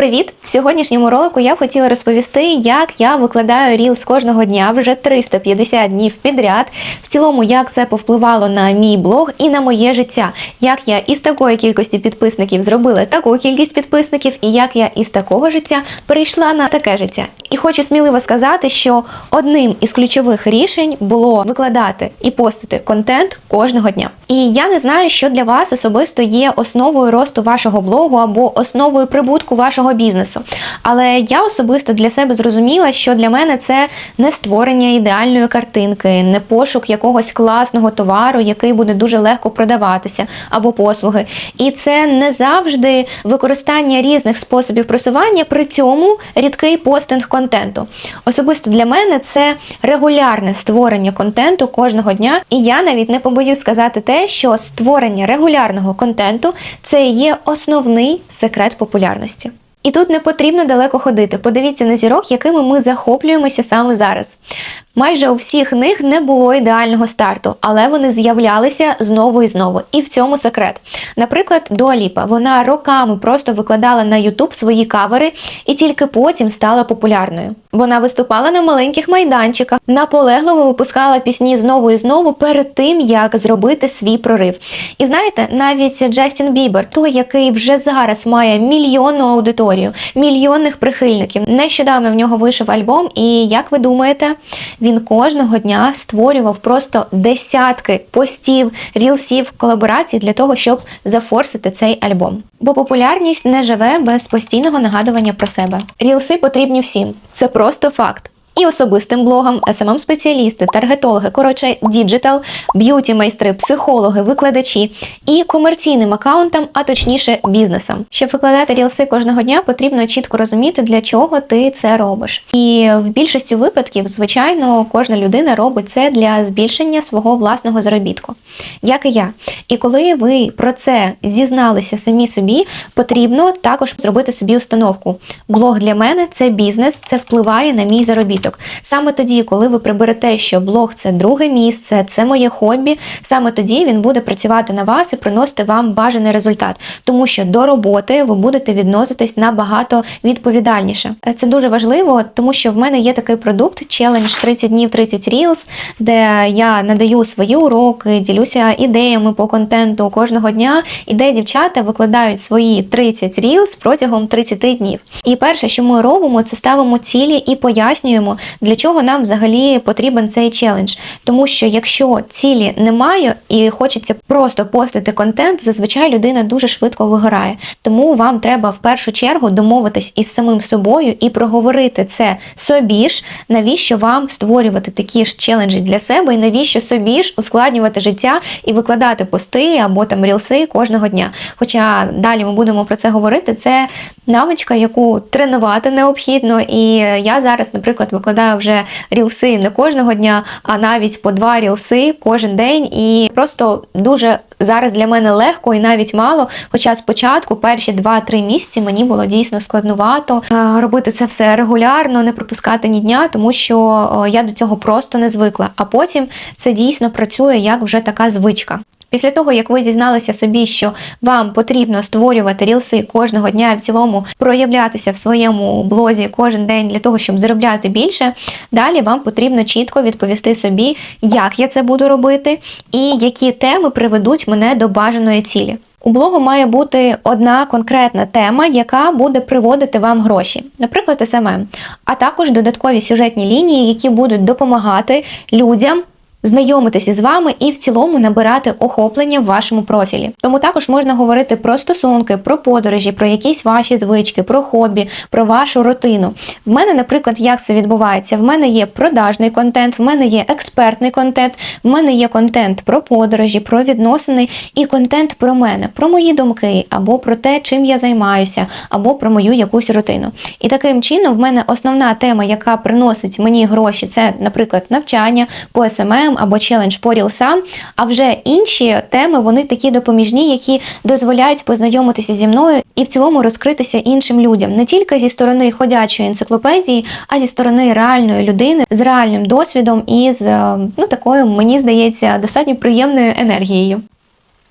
Привіт! В сьогоднішньому ролику я хотіла розповісти, як я викладаю Reels кожного дня вже 350 днів підряд. В цілому, як це повпливало на мій блог і на моє життя. Як я із такої кількості підписників зробила таку кількість підписників, і як я із такого життя перейшла на таке життя. І хочу сміливо сказати, що одним із ключових рішень було викладати і постити контент кожного дня. І я не знаю, що для вас особисто є основою росту вашого блогу або основою прибутку вашого бізнесу. Але я особисто для себе зрозуміла, що для мене це не створення ідеальної картинки, не пошук якогось класного товару, який буде дуже легко продаватися, або послуги. І це не завжди використання різних способів просування, при цьому рідкий постинг контенту. Особисто для мене це регулярне створення контенту кожного дня. І я навіть не побоюсь сказати те, що створення регулярного контенту це є основний секрет популярності. І тут не потрібно далеко ходити. Подивіться на зірок, якими ми захоплюємося саме зараз. Майже у всіх них не було ідеального старту, але вони з'являлися знову і знову. І в цьому секрет. Наприклад, Дуаліпа. Вона роками просто викладала на YouTube свої кавери і тільки потім стала популярною. Вона виступала на маленьких майданчиках, наполегливо випускала пісні знову і знову перед тим, як зробити свій прорив. І знаєте, навіть Джастін Бібер, той, який вже зараз має мільйонну аудиторію, мільйонних прихильників. Нещодавно в нього вийшов альбом, і як ви думаєте, він кожного дня створював просто десятки постів, рілсів, колаборацій для того, щоб зафорсити цей альбом. Бо популярність не живе без постійного нагадування про себе. Рілси потрібні всім. Це просто факт. І особистим блогам, smm спеціалісти таргетологи, коротше, діджитал, б'юті майстри, психологи, викладачі і комерційним акаунтам, а точніше бізнесам. Щоб викладати рілси кожного дня, потрібно чітко розуміти, для чого ти це робиш. І в більшості випадків, звичайно, кожна людина робить це для збільшення свого власного заробітку, як і я. І коли ви про це зізналися самі собі, потрібно також зробити собі установку. Блог для мене це бізнес, це впливає на мій заробіток. Саме тоді, коли ви приберете, що блог це друге місце, це моє хобі, саме тоді він буде працювати на вас і приносити вам бажаний результат, тому що до роботи ви будете відноситись набагато відповідальніше. Це дуже важливо, тому що в мене є такий продукт челендж 30 днів 30 Reels, де я надаю свої уроки, ділюся ідеями по контенту кожного дня, і де дівчата викладають свої 30 Reels протягом 30 днів. І перше, що ми робимо, це ставимо цілі і пояснюємо, для чого нам взагалі потрібен цей челендж. Тому що якщо цілі немає і хочеться просто постити контент, зазвичай людина дуже швидко вигорає. Тому вам треба в першу чергу домовитись із самим собою і проговорити це собі ж, навіщо вам створювати такі ж челенджі для себе, і навіщо собі ж ускладнювати життя і викладати пости або там рілси кожного дня. Хоча далі ми будемо про це говорити, це навичка, яку тренувати необхідно. І я зараз, наприклад, викладаю вже рілси не кожного дня, а навіть по два рілси кожен день. І просто дуже зараз для мене легко і навіть мало. Хоча спочатку, перші 2-3 місяці, мені було дійсно складнувато е, робити це все регулярно, не пропускати ні дня, тому що е, я до цього просто не звикла. А потім це дійсно працює як вже така звичка. Після того, як ви зізналися собі, що вам потрібно створювати рілси кожного дня і в цілому проявлятися в своєму блозі кожен день для того, щоб заробляти більше, далі вам потрібно чітко відповісти собі, як я це буду робити, і які теми приведуть мене до бажаної цілі. У блогу має бути одна конкретна тема, яка буде приводити вам гроші, наприклад, SMM, а також додаткові сюжетні лінії, які будуть допомагати людям знайомитися з вами і в цілому набирати охоплення в вашому профілі. Тому також можна говорити про стосунки, про подорожі, про якісь ваші звички, про хобі, про вашу рутину. В мене, наприклад, як це відбувається? В мене є продажний контент, в мене є експертний контент, в мене є контент про подорожі, про відносини і контент про мене, про мої думки, або про те, чим я займаюся, або про мою якусь рутину. І таким чином, в мене основна тема, яка приносить мені гроші, це, наприклад, навчання по СММ, тем або челендж по рілсам, а вже інші теми вони такі допоміжні, які дозволяють познайомитися зі мною і в цілому розкритися іншим людям не тільки зі сторони ходячої енциклопедії, а зі сторони реальної людини з реальним досвідом і з ну такою, мені здається, достатньо приємною енергією.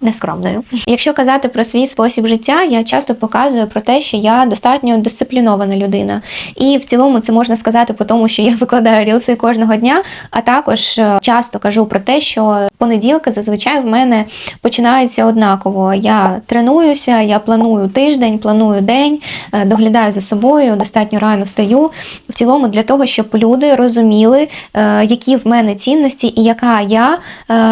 Нескромною. Якщо казати про свій спосіб життя, я часто показую про те, що я достатньо дисциплінована людина. І в цілому це можна сказати по тому, що я викладаю рілси кожного дня, а також е, часто кажу про те, що понеділки зазвичай в мене починаються однаково. Я тренуюся, я планую тиждень, планую день, е, доглядаю за собою, достатньо рано встаю. В цілому для того, щоб люди розуміли, е, які в мене цінності і яка я,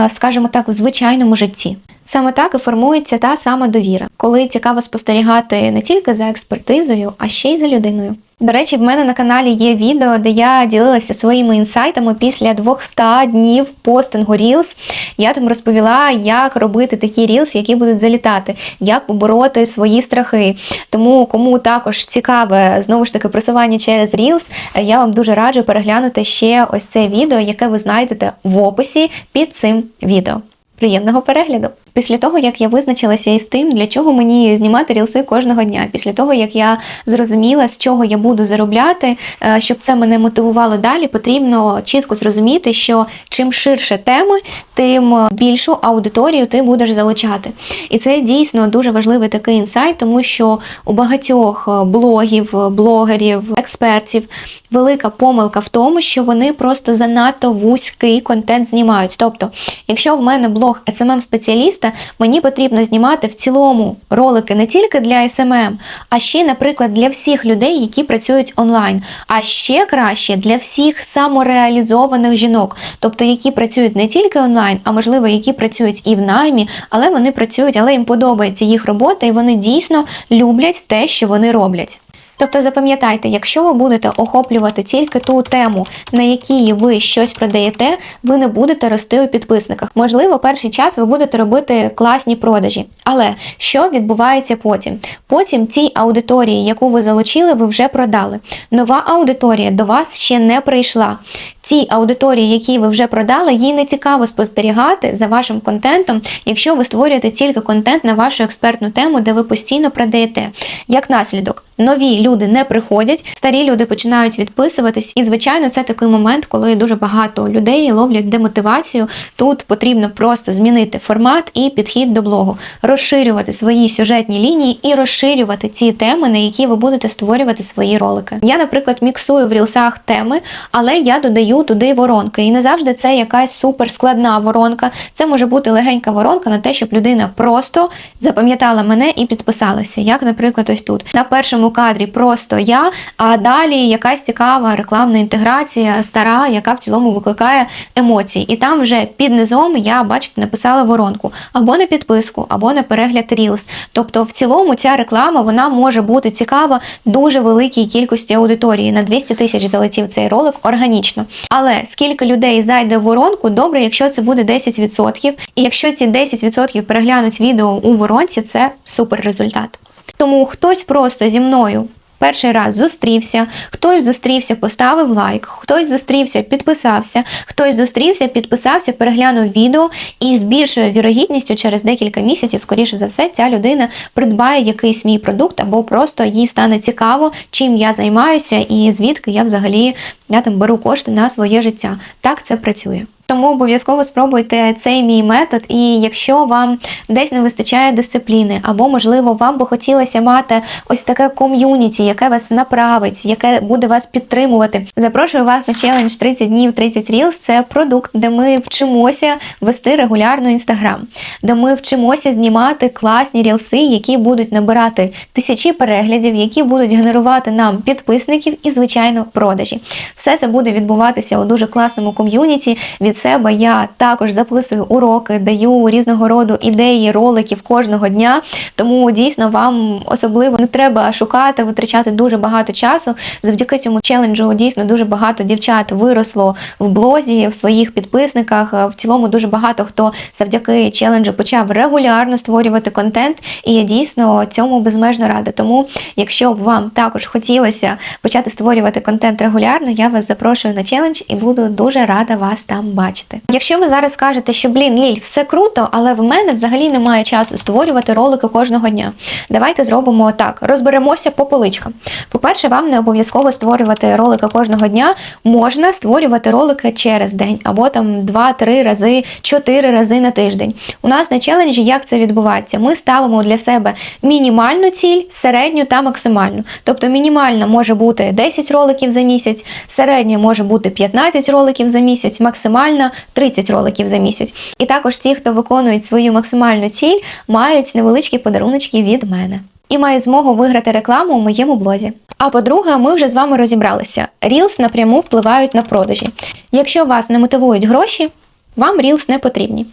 скажімо так, в звичайному житті. Саме так і формується та сама довіра, коли цікаво спостерігати не тільки за експертизою, а ще й за людиною. До речі, в мене на каналі є відео, де я ділилася своїми інсайтами після 200 днів постингу Reels. Я там розповіла, як робити такі Reels, які будуть залітати, як побороти свої страхи. Тому, кому також цікаве знову ж таки просування через Reels, я вам дуже раджу переглянути ще ось це відео, яке ви знайдете в описі під цим відео. Приємного перегляду! Після того, як я визначилася із тим, для чого мені знімати рілси кожного дня, після того, як я зрозуміла, з чого я буду заробляти, е, щоб це мене мотивувало далі, потрібно чітко зрозуміти, що чим ширше теми, тим більшу аудиторію ти будеш залучати. І це дійсно дуже важливий такий інсайт, тому що у багатьох е, блогів, блогерів, експертів велика помилка в тому, що вони просто занадто вузький контент знімають. Тобто, якщо в мене блог smm спеціаліста мені потрібно знімати в цілому ролики не тільки для SMM, а ще, наприклад, для всіх людей, які працюють онлайн. А ще краще для всіх самореалізованих жінок, тобто які працюють не тільки онлайн, а можливо, які працюють і в наймі, але вони працюють, але їм подобається їх робота, і вони дійсно люблять те, що вони роблять. Тобто запам'ятайте, якщо ви будете охоплювати тільки ту тему, на якій ви щось продаєте, ви не будете рости у підписниках. Можливо, перший час ви будете робити класні продажі. Але що відбувається потім? Потім цій аудиторії, яку ви залучили, ви вже продали. Нова аудиторія до вас ще не прийшла. Цій аудиторії, які ви вже продали, їй не цікаво спостерігати за вашим контентом, якщо ви створюєте тільки контент на вашу експертну тему, де ви постійно продаєте. Як наслідок, нові люди не приходять, старі люди починають відписуватись, і звичайно, це такий момент, коли дуже багато людей ловлять демотивацію. Тут потрібно просто змінити формат і підхід до блогу, розширювати свої сюжетні лінії і розширювати ці теми, на які ви будете створювати свої ролики. Я, наприклад, міксую в рілсах теми, але я додаю туди воронки. І не завжди це якась суперскладна воронка. Це може бути легенька воронка на те, щоб людина просто запам'ятала мене і підписалася. Як, наприклад, ось тут на першому кадрі просто я, а далі якась цікава рекламна інтеграція, стара, яка в цілому викликає емоції. І там вже під низом я, бачите, написала воронку або на підписку, або на перегляд Reels. Тобто, в цілому ця реклама вона може бути цікава дуже великій кількості аудиторії. На 200 тисяч залетів цей ролик органічно. Але скільки людей зайде в воронку, добре, якщо це буде 10%. І якщо ці 10% переглянуть відео у воронці, це супер результат. Тому хтось просто зі мною перший раз зустрівся, хтось зустрівся, поставив лайк, хтось зустрівся, підписався, хтось зустрівся, підписався, переглянув відео і з більшою вірогідністю через декілька місяців, скоріше за все, ця людина придбає якийсь мій продукт або просто їй стане цікаво, чим я займаюся і звідки я взагалі я там беру кошти на своє життя. Так це працює. Тому обов'язково спробуйте цей мій метод, і якщо вам десь не вистачає дисципліни, або, можливо, вам би хотілося мати ось таке ком'юніті, яке вас направить, яке буде вас підтримувати. Запрошую вас на челендж 30 днів, 30 Reels. Це продукт, де ми вчимося вести регулярно інстаграм, де ми вчимося знімати класні рілси, які будуть набирати тисячі переглядів, які будуть генерувати нам підписників і, звичайно, продажі. Все це буде відбуватися у дуже класному ком'юніті. Від себе я також записую уроки, даю різного роду ідеї, роликів кожного дня. Тому дійсно вам особливо не треба шукати, витрачати дуже багато часу. Завдяки цьому челенджу дійсно дуже багато дівчат виросло в блозі, в своїх підписниках. В цілому дуже багато хто завдяки челенджу почав регулярно створювати контент, і я дійсно цьому безмежно рада. Тому, якщо б вам також хотілося почати створювати контент регулярно, я вас запрошую на челендж і буду дуже рада вас там бачити. бачити. Якщо ви зараз скажете, що блін, Ліль, все круто, але в мене взагалі немає часу створювати ролики кожного дня. Давайте зробимо так: розберемося по поличкам. По-перше, вам не обов'язково створювати ролики кожного дня. Можна створювати ролики через день, або там 2-3 рази, 4 рази на тиждень. У нас на челенджі як це відбувається? Ми ставимо для себе мінімальну ціль, середню та максимальну. Тобто мінімальна може бути 10 роликів за місяць, середня може бути 15 роликів за місяць, максимальна 30 роликів за місяць. І також ті, хто виконують свою максимальну ціль, мають невеличкі подаруночки від мене. І мають змогу виграти рекламу у моєму блозі. А по-друге, ми вже з вами розібралися. Reels напряму впливають на продажі. Якщо вас не мотивують гроші, вам Reels не потрібні.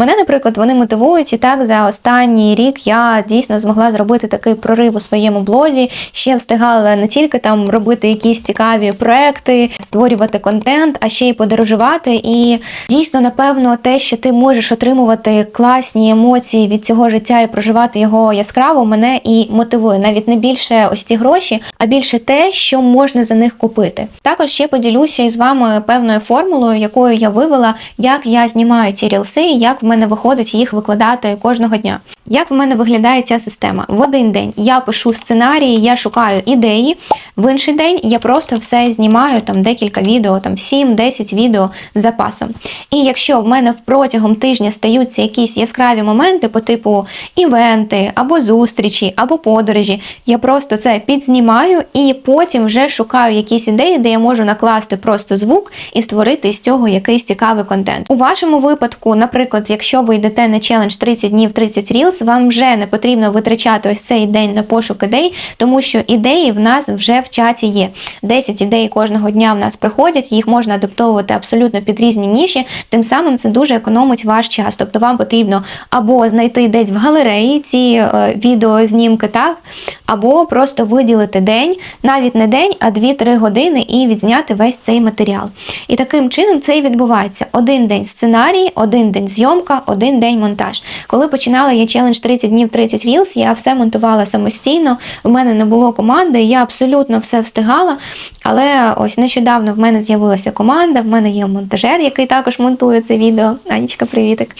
Мене, наприклад, вони мотивують, і так за останній рік я дійсно змогла зробити такий прорив у своєму блозі. Ще встигала не тільки там робити якісь цікаві проекти, створювати контент, а ще й подорожувати. І дійсно, напевно, те, що ти можеш отримувати класні емоції від цього життя і проживати його яскраво, мене і мотивує. Навіть не більше ось ці гроші, а більше те, що можна за них купити. Також ще поділюся із вами певною формулою, якою я вивела, як я знімаю ці рілси, як в мене виходить їх викладати кожного дня. Як в мене виглядає ця система? В один день я пишу сценарії, я шукаю ідеї. В інший день я просто все знімаю, там декілька відео, там 7-10 відео з запасом. І якщо в мене протягом тижня стаються якісь яскраві моменти по типу івенти, або зустрічі, або подорожі, я просто це підзнімаю і потім вже шукаю якісь ідеї, де я можу накласти просто звук і створити з цього якийсь цікавий контент. У вашому випадку, наприклад, якщо ви йдете на челендж 30 днів 30 Reels, вам вже не потрібно витрачати ось цей день на пошук ідей, тому що ідеї в нас вже в чаті є. 10 ідей кожного дня в нас приходять, їх можна адаптовувати абсолютно під різні ніші. Тим самим це дуже економить ваш час. Тобто вам потрібно або знайти десь в галереї ці е, відеознімки, так, або просто виділити день, навіть не день, а 2-3 години і відзняти весь цей матеріал. І таким чином це і відбувається: один день сценарій, один день зйомка, один день монтаж. Коли починала я челендж 30 днів 30 Reels, я все монтувала самостійно. У мене не було команди, я абсолютно все встигала. Але ось нещодавно в мене з'явилася команда, в мене є монтажер, який також монтує це відео. Анічка, привітик.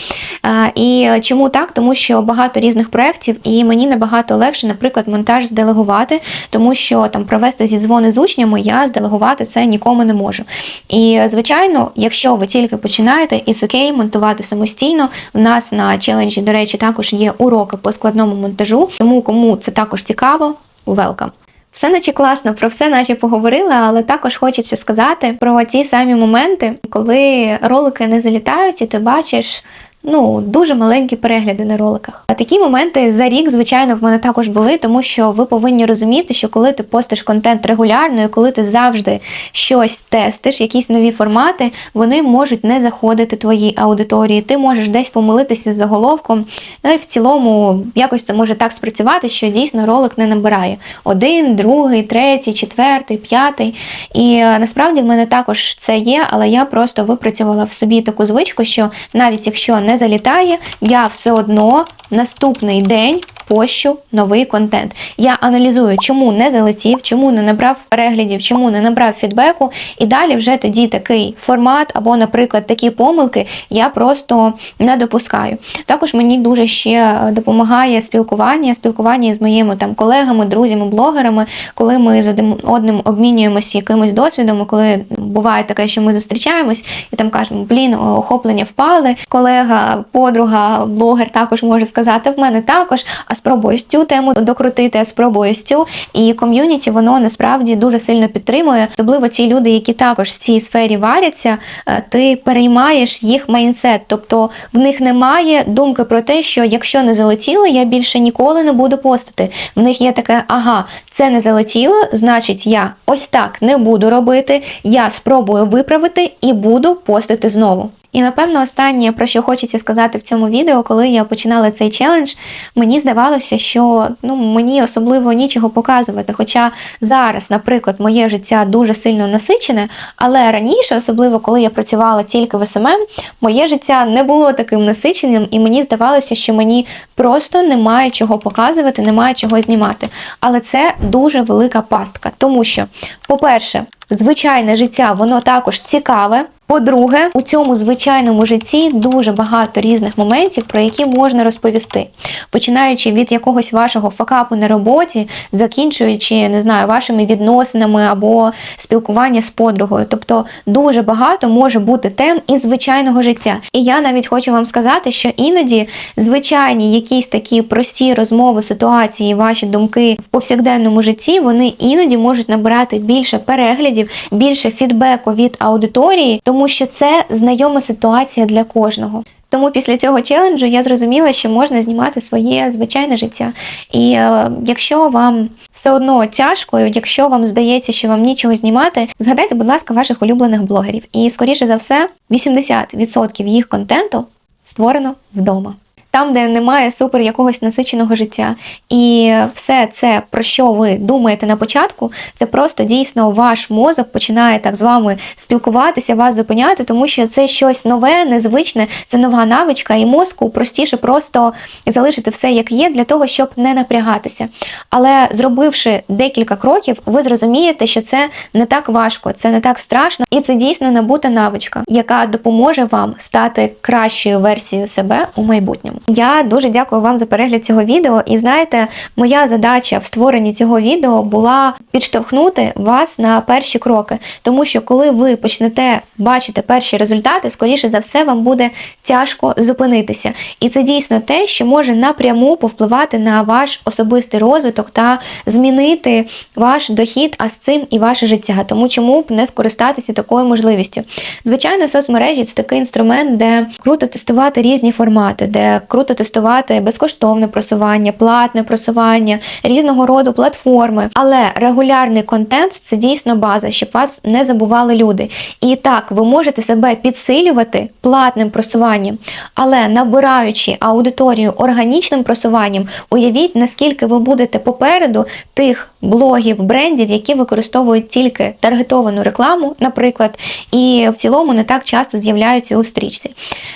І чому так? Тому що багато різних проєктів, і мені набагато легше, наприклад, монтаж зделегувати, тому що там провести зі дзвони з учнями я зделегувати це нікому не можу. І звичайно, якщо ви тільки починаєте, і окей, монтувати самостійно. В нас на челенджі, до речі, також є уроки по складному монтажу. Тому кому це також цікаво, welcome. Все наче класно, про все наче поговорила, але також хочеться сказати про ті самі моменти, коли ролики не залітають, і ти бачиш. Ну, дуже маленькі перегляди на роликах. А такі моменти за рік, звичайно, в мене також були, тому що ви повинні розуміти, що коли ти постиш контент регулярно, і коли ти завжди щось тестиш, якісь нові формати, вони можуть не заходити твоїй аудиторії. Ти можеш десь помилитися з заголовком. Ну і в цілому якось це може так спрацювати, що дійсно ролик не набирає один, другий, третій, четвертий, п'ятий. І е, насправді в мене також це є, але я просто випрацювала в собі таку звичку, що навіть якщо не залітає, я все одно наступний день пощу новий контент. Я аналізую, чому не залетів, чому не набрав переглядів, чому не набрав фідбеку. І далі вже тоді такий формат, або, наприклад, такі помилки я просто не допускаю. Також мені дуже ще допомагає спілкування, спілкування з моїми там колегами, друзями, блогерами, коли ми з одним обмінюємося якимось досвідом, коли буває таке, що ми зустрічаємось і там кажемо, блін, охоплення впали. Колега, подруга, блогер також може сказати, в мене також. а спробую ось цю тему докрутити, а спробую ось цю. І ком'юніті воно насправді дуже сильно підтримує. Особливо ті люди, які також в цій сфері варяться, е, ти переймаєш їх майнсет. Тобто в них немає думки про те, що якщо не залетіло, я більше ніколи не буду постити. В них є таке, ага, це не залетіло, значить, я ось так не буду робити. Я спробую виправити і буду постити знову. І напевно останнє, про що хочеться сказати в цьому відео, коли я починала цей челендж, мені здавалося, що ну мені особливо нічого показувати. Хоча зараз, наприклад, моє життя дуже сильно насичене, але раніше, особливо коли я працювала тільки в СММ, моє життя не було таким насиченим, і мені здавалося, що мені просто немає чого показувати, немає чого знімати. Але це дуже велика пастка, тому що, по-перше, звичайне життя, воно також цікаве. По-друге, у цьому звичайному житті дуже багато різних моментів, про які можна розповісти, починаючи від якогось вашого факапу на роботі, закінчуючи, не знаю, вашими відносинами або спілкування з подругою. Тобто дуже багато може бути тем із звичайного життя. І я навіть хочу вам сказати, що іноді звичайні якісь такі прості розмови, ситуації, ваші думки в повсякденному житті, вони іноді можуть набирати більше переглядів, більше фідбеку від аудиторії, тому що це знайома ситуація для кожного. Тому після цього челенджу я зрозуміла, що можна знімати своє звичайне життя. І е, якщо вам все одно тяжко, якщо вам здається, що вам нічого знімати, згадайте, будь ласка, ваших улюблених блогерів. І скоріше за все, 80% їх контенту створено вдома. Там, де немає супер якогось насиченого життя. І все це, про що ви думаєте на початку, це просто дійсно ваш мозок починає так з вами спілкуватися, вас зупиняти, тому що це щось нове, незвичне, це нова навичка, і мозку простіше просто залишити все як є для того, щоб не напрягатися. Але зробивши декілька кроків, ви зрозумієте, що це не так важко, це не так страшно, і це дійсно набута навичка, яка допоможе вам стати кращою версією себе у майбутньому. Я дуже дякую вам за перегляд цього відео. І знаєте, моя задача в створенні цього відео була підштовхнути вас на перші кроки, тому що коли ви почнете бачити перші результати, скоріше за все, вам буде тяжко зупинитися. І це дійсно те, що може напряму повпливати на ваш особистий розвиток та змінити ваш дохід, а з цим і ваше життя. Тому чому б не скористатися такою можливістю? Звичайно, соцмережі це такий інструмент, де круто тестувати різні формати, де круто тестувати безкоштовне просування, платне просування, різного роду платформи. Але регулярний контент це дійсно база, щоб вас не забували люди. І так, ви можете себе підсилювати платним просуванням, але набираючи аудиторію органічним просуванням, уявіть, наскільки ви будете попереду тих блогів, брендів, які використовують тільки таргетовану рекламу, наприклад, і в цілому не так часто з'являються у стрічці.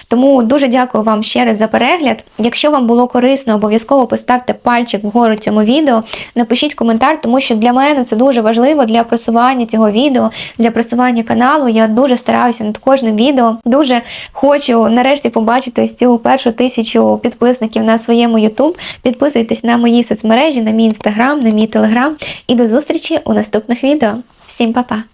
Тому дуже дякую вам ще раз за перегляд. Якщо вам було корисно, обов'язково поставте пальчик вгору цьому відео, напишіть коментар, тому що для мене це дуже важливо для просування цього відео, для просування каналу. Я дуже стараюся над кожним відео. Дуже хочу нарешті побачити ось цю першу тисячу підписників на своєму YouTube. Підписуйтесь на мої соцмережі, на мій інстаграм, на мій телеграм. І до зустрічі у наступних відео. Всім па-па!